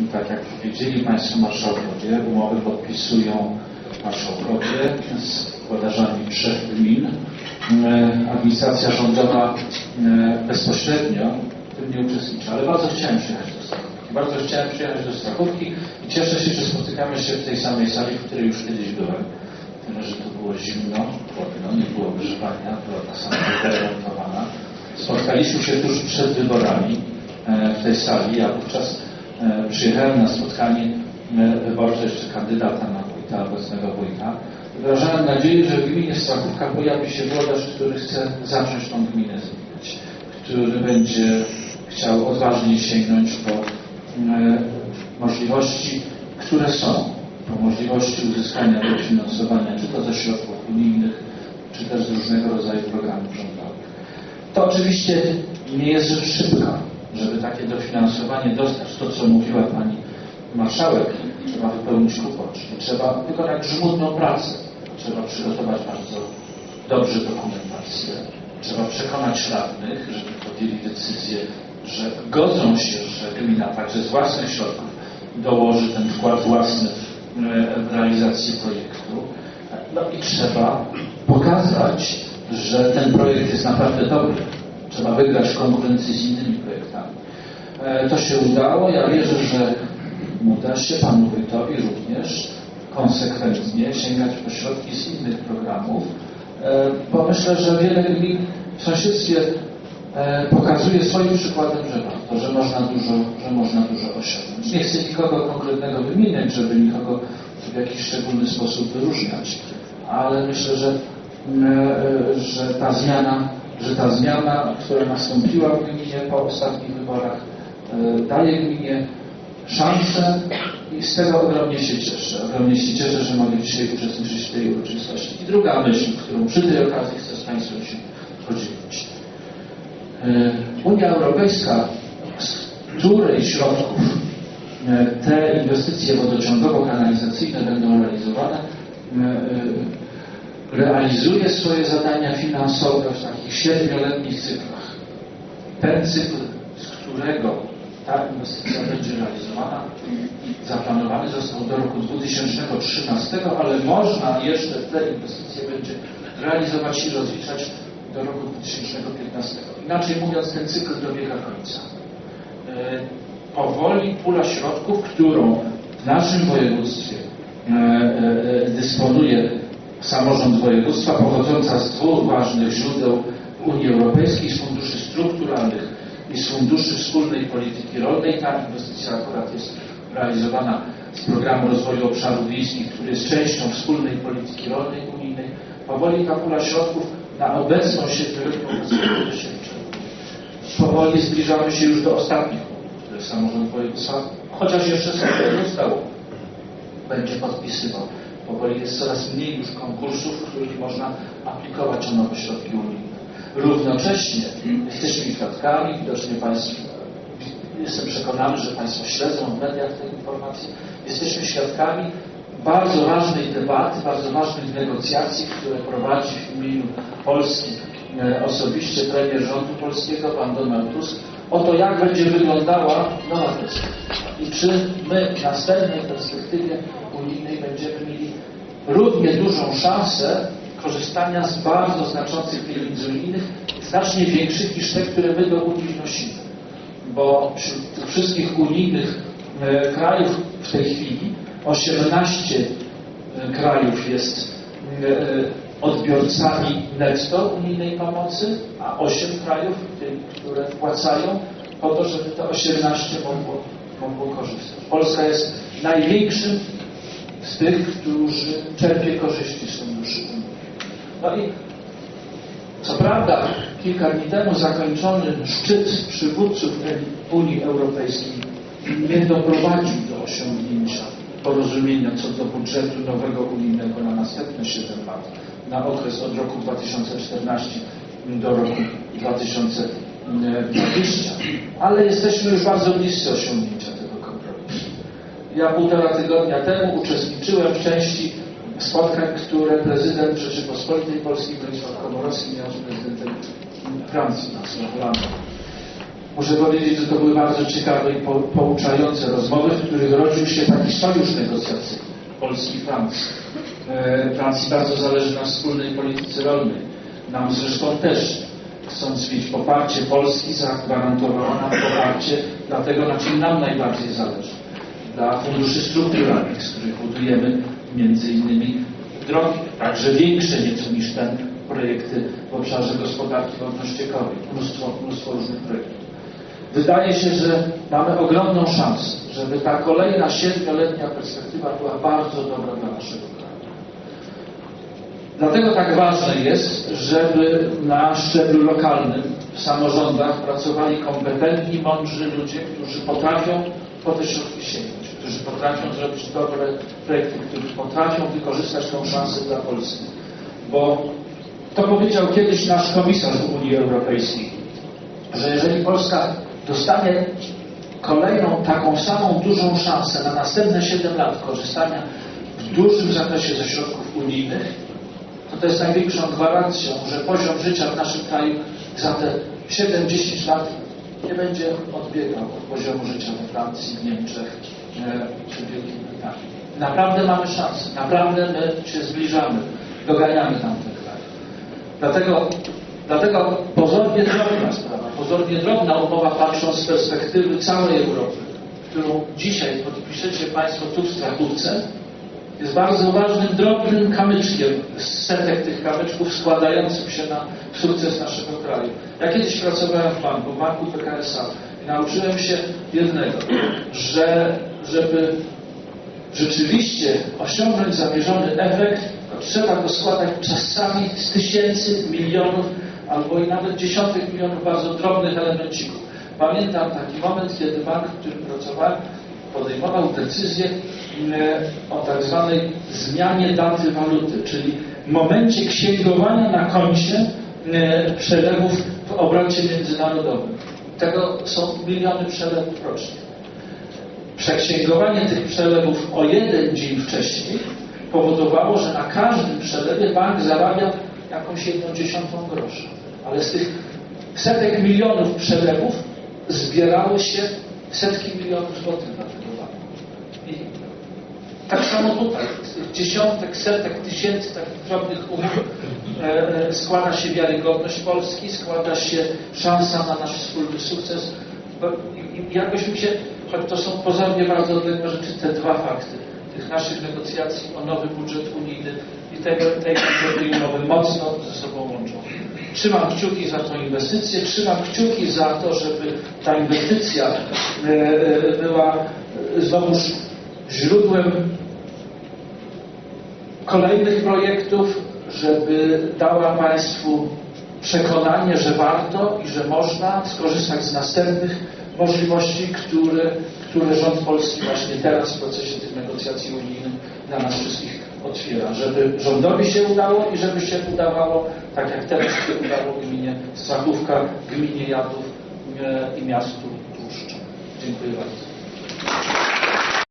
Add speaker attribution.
Speaker 1: I tak jak powiedzieli Państwo Marszałkowie, umowy podpisują marszałkowie z włodarzami trzech gmin. E, Administracja rządowa e, bezpośrednio w tym nie uczestniczy, ale bardzo chciałem przyjechać do Strachówki. Bardzo chciałem przyjechać do Strachówki i cieszę się, że spotykamy się w tej samej sali, w której już kiedyś byłem. Tyle, że to było zimno, chłodno, nie było grzewania, była ta sama wyremontowana. Spotkaliśmy się tuż przed wyborami e, w tej sali. Ja wówczas przyjechałem na spotkanie e, wyborcze jeszcze kandydata na wójta, obecnego wójta. Wyrażałem nadzieję, że w gminie Strachówka pojawi się włodarz, który chce zacząć tą gminę zmieniać, który będzie chciał odważnie sięgnąć po e, możliwości, które są, po możliwości uzyskania dofinansowania, czy to ze środków unijnych, czy też z różnego rodzaju programów rządowych. To oczywiście nie jest rzecz szybka, żeby takie dofinansowanie dostać. To, co mówiła Pani Marszałek, trzeba wypełnić kupon, czyli trzeba wykonać żmudną pracę. Trzeba przygotować bardzo dobrze dokumentację. Trzeba przekonać radnych, żeby podjęli decyzję, że godzą się, że gmina także z własnych środków dołoży ten wkład własny w, w realizację projektu. No i trzeba pokazać, że ten projekt jest naprawdę dobry. Trzeba wygrać w konkurencji z innymi projektami. E, To się udało. Ja wierzę, że uda się Panu Wójtowi również konsekwentnie sięgać po środki z innych programów, e, bo myślę, że wiele gmin w sąsiedztwie e, pokazuje swoim przykładem, że warto, że można dużo, że można dużo osiągnąć. Nie chcę nikogo konkretnego wymieniać, żeby nikogo w jakiś szczególny sposób wyróżniać, ale myślę, że, że ta zmiana, że ta zmiana, która nastąpiła w gminie po ostatnich wyborach, e, daje gminie szansę i z tego ogromnie się cieszę. Ogromnie się cieszę, że mogę dzisiaj uczestniczyć w tej uroczystości. I druga myśl, którą przy tej okazji chcę z Państwem się podzielić. E, Unia Europejska, z której środków e, te inwestycje wodociągowo-kanalizacyjne będą realizowane, realizuje swoje zadania finansowe w takich siedmioletnich cyklach. Ten cykl, z którego ta inwestycja będzie realizowana, zaplanowany został do roku 2013, ale można jeszcze te inwestycje będzie realizować i rozliczać do roku 2015. Inaczej mówiąc, ten cykl dobiega końca. E, Powoli pula środków, którą w naszym województwie e, e, dysponuje samorząd województwa, pochodząca z dwóch ważnych źródeł Unii Europejskiej, z funduszy strukturalnych i z funduszy wspólnej polityki rolnej. Ta inwestycja akurat jest realizowana z programu rozwoju obszarów wiejskich, który jest częścią wspólnej polityki rolnej unijnej. Powoli ta pula środków na obecną siedmioletnią perspektywę. Powoli zbliżamy się już do ostatnich które samorząd województwa, chociaż jeszcze sobie nie ustało, będzie podpisywał. Powoli jest coraz mniej już konkursów, w których można aplikować o nowe środki unijne. Równocześnie jesteśmy świadkami, widocznie Państwo, jestem przekonany, że Państwo śledzą w mediach te informacje, jesteśmy świadkami bardzo ważnej debaty, bardzo ważnych negocjacji, które prowadzi w imieniu Polski e, osobiście premier rządu polskiego, pan Donald Tusk, o to, jak będzie wyglądała nowa perspektywa i czy my w następnej perspektywie unijnej będziemy mieli równie dużą szansę korzystania z bardzo znaczących pieniędzy unijnych, znacznie większych niż te, które my do Unii wnosimy. Bo wśród tych wszystkich unijnych e, krajów w tej chwili 18 e, krajów jest e, odbiorcami netto unijnej pomocy, a 8 krajów, które wpłacają, po to, żeby te 18 mogło, mogło korzystać. Polska jest największym z tych, którzy czerpie korzyści z funduszy unijnych. No i co prawda kilka dni temu zakończony szczyt przywódców Unii Europejskiej nie doprowadził do osiągnięcia porozumienia co do budżetu nowego unijnego na następne 7 lat, na okres od roku 2014 do roku 2020, ale jesteśmy już bardzo bliscy osiągnięcia. Ja półtora tygodnia temu uczestniczyłem w części spotkań, które prezydent Rzeczypospolitej Polskiej Bronisław Komorowski miał z prezydentem Francji, François Hollandem. Muszę powiedzieć, że to były bardzo ciekawe i po, pouczające rozmowy, w których rodził się taki sojusz negocjacyjny Polski i Francji. E, Francji bardzo zależy na wspólnej polityce rolnej. Nam zresztą też, chcąc mieć poparcie Polski, zagwarantowała nam poparcie dla tego, na czym nam najbardziej zależy. Dla funduszy strukturalnych, z których budujemy między innymi drogi, także większe nieco niż ten projekty w obszarze gospodarki wodno-ściekowej, mnóstwo, mnóstwo różnych projektów. Wydaje się, że mamy ogromną szansę, żeby ta kolejna siedmioletnia perspektywa była bardzo dobra dla naszego kraju. Dlatego tak ważne jest, żeby na szczeblu lokalnym, w samorządach pracowali kompetentni, mądrzy ludzie, którzy potrafią po te środki sięgnąć, którzy potrafią zrobić dobre projekty, którzy potrafią wykorzystać tą szansę dla Polski. Bo to powiedział kiedyś nasz komisarz w Unii Europejskiej, że jeżeli Polska dostanie kolejną taką samą dużą szansę na następne 7 lat korzystania w dużym zakresie ze środków unijnych, to to jest największą gwarancją, że poziom życia w naszym kraju za te 7-10 lat nie będzie odbiegał od poziomu życia we Francji, w Niemczech e, czy w Wielkiej Brytanii. Naprawdę mamy szansę, naprawdę my się zbliżamy, doganiamy tamte kraje. Dlatego, dlatego pozornie drobna sprawa, pozornie drobna umowa patrząc z perspektywy całej Europy, którą dzisiaj podpiszecie Państwo tu w Strachówce, jest bardzo ważnym, drobnym kamyczkiem z setek tych kamyczków składającym się na sukces naszego kraju. Ja kiedyś pracowałem w banku, w banku PKSA i nauczyłem się jednego, że żeby rzeczywiście osiągnąć zamierzony efekt, trzeba go składać czasami z tysięcy, milionów albo i nawet dziesiątek milionów bardzo drobnych elemencików. Pamiętam taki moment, kiedy bank, w którym pracowałem, podejmował decyzję e, o tak zwanej zmianie daty waluty, czyli momencie księgowania na koncie e, przelewów w obrocie międzynarodowym. Tego są miliony przelewów rocznie. Przeksięgowanie tych przelewów o jeden dzień wcześniej powodowało, że na każdym przelewie bank zarabia jakąś jedną dziesiątą grosza. Ale z tych setek milionów przelewów zbierały się setki milionów złotych na tego banku. I tak samo tutaj, z tych dziesiątek, setek, tysięcy takich drobnych umów e, e, składa się wiarygodność Polski, składa się szansa na nasz wspólny sukces. Bo, i, jakoś mi się, choć to są pozornie bardzo odległe rzeczy, te dwa fakty, tych naszych negocjacji o nowy budżet unijny i tego, tej konkretnej umowy mocno ze sobą łączą. Trzymam kciuki za tą inwestycję, trzymam kciuki za to, żeby ta inwestycja e, e, była e, znowuż źródłem kolejnych projektów, żeby dała Państwu przekonanie, że warto i że można skorzystać z następnych możliwości, które, które rząd polski właśnie teraz w procesie tych negocjacji unijnych dla nas wszystkich otwiera. Żeby rządowi się udało i żeby się udawało, tak jak teraz się udało gminie Strachówka, gminie Jadów e, i miastu Tłuszcza. Dziękuję bardzo.